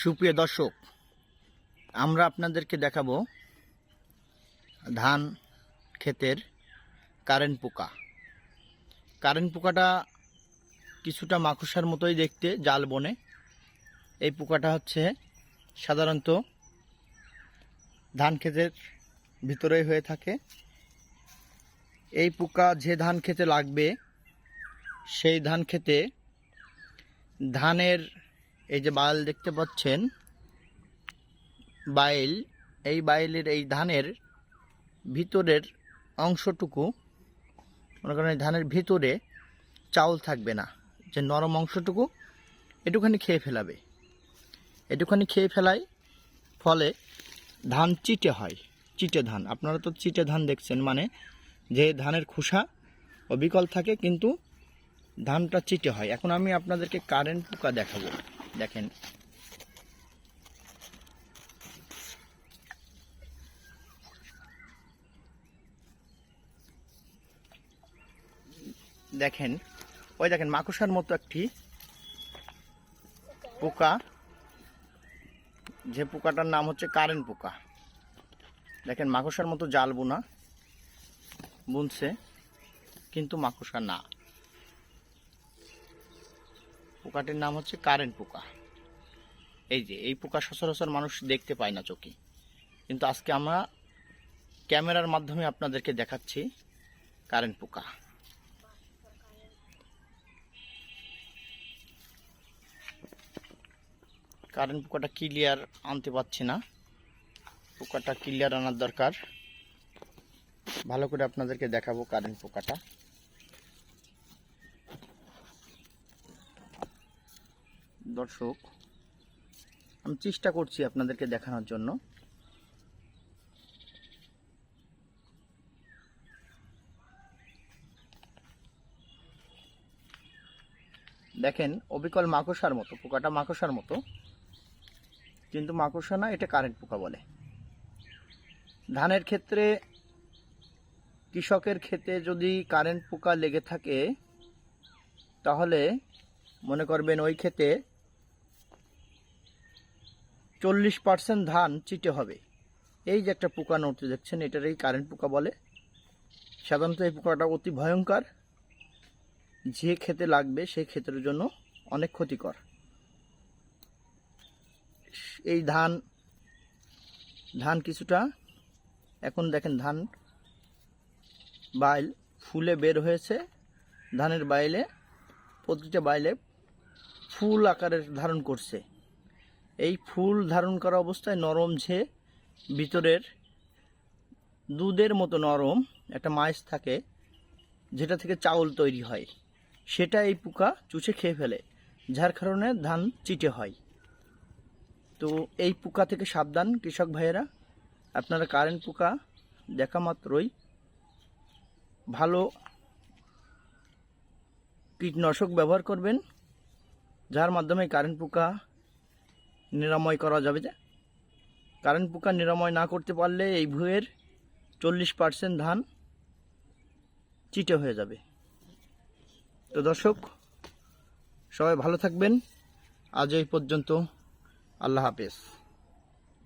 সুপ্রিয় দর্শক, আমরা আপনাদেরকে দেখাবো ধান ক্ষেতের কারেন্ট পোকা। কারেন্ট পোকাটা কিছুটা মাকুসার মতোই দেখতে জাল বনে। এই পোকাটা হচ্ছে সাধারণত ধান ক্ষেতের ভিতরেই হয়ে থাকে। এই পোকা যে ধান খেতে লাগবে, সেই ধান খেতে ধানের এই যে বাইল দেখতে পাচ্ছেন, বাইল, এই বাইলের এই ধানের ভিতরের অংশটুকু, মনে করেন ধানের ভিতরে চাউল থাকবে না, যে নরম অংশটুকু এটুখানি খেয়ে ফেলাবে। এটুখানি খেয়ে ফেলায় ফলে ধান চিটে হয়, চিটে ধান। আপনারা তো চিটে ধান দেখছেন মানে যে ধানের খোসা অবিকল থাকে, কিন্তু ধানটা চিটে হয়। এখন আমি আপনাদেরকে কারেন্ট পোকা দেখাবো। দেখেন। দেখেন, ওই দেখেন মাকুসার মতো একটি পোকা। যে পোকাটার নাম হচ্ছে কারেন্ট পোকা। দেখেন মাকুসার মতো জাল বোনা, বুনছে, কিন্তু মাকুসা না। পোকাটির নাম হচ্ছে কারেন্ট পোকা। এই যে, এই পোকা সচরাচর মানুষ দেখতে পায় না চোখে। কিন্তু আজকে আমরা ক্যামেরার মাধ্যমে আপনাদেরকে দেখাচ্ছি কারেন্ট পোকা। কারেন্ট পোকাটা ক্লিয়ার আনতে পারছি না। পোকাটা ক্লিয়ার আনার দরকার। ভালো করে আপনাদেরকে দেখাবো কারেন্ট পোকাটা। দর্শক, আমি চেষ্টা করছি আপনাদেরকে দেখানোর জন্য। দেখেন, অবিকল মাকড়সার মতো, পোকাটা মাকসার মতো। কিন্তু মাকড়সা না, এটা কারেন্ট পোকা বলে। ধানের ক্ষেত্রে, কৃষকের ক্ষেতে যদি কারেন্ট পোকা লেগে থাকে, তাহলে মনে করবেন ওই ক্ষেতে চল্লিশ পার্সেন্ট ধান চিটে হবে। এই যে একটা পোকা নড়তে দেখছেন, এটার এই কারেন্ট পোকা বলে। সাধারণত এই পোকাটা অতি ভয়ঙ্কর। যে খেতে লাগবে সেই ক্ষেতের জন্য অনেক ক্ষতিকর। এই ধান ধান কিছুটা, এখন দেখেন ধান বাইল ফুলে বের হয়েছে। ধানের বাইলে, প্রতিটা বাইলে ফুল আকারের ধারণ করছে। এই ফুল ধারণ করা অবস্থায় নরম যে ভিতরের দুধের মতো নরম একটা মাইস থাকে, যেটা থেকে চাউল তৈরি হয়। সেটা এই পোকা চুষে খেয়ে ফেলে, যার কারণে ধান চিটে হয়। তো এই পোকা থেকে সাবধান, কৃষক ভাইয়েরা। আপনারা কারেন্ট পোকা দেখা মাত্রই ভালো কীটনাশক ব্যবহার করবেন, যার মাধ্যমে কারেন্ট পোকা নিরাময় করা যাবে যে? কারেন্ট পোকা নিরাময় না করতে পারলে এই ভুঁয়ের চল্লিশ পার্সেন্ট ধান চিটে হয়ে যাবে। তো দর্শক, সবাই ভালো থাকবেন। আজ এই পর্যন্ত আল্লাহ হাফেজ।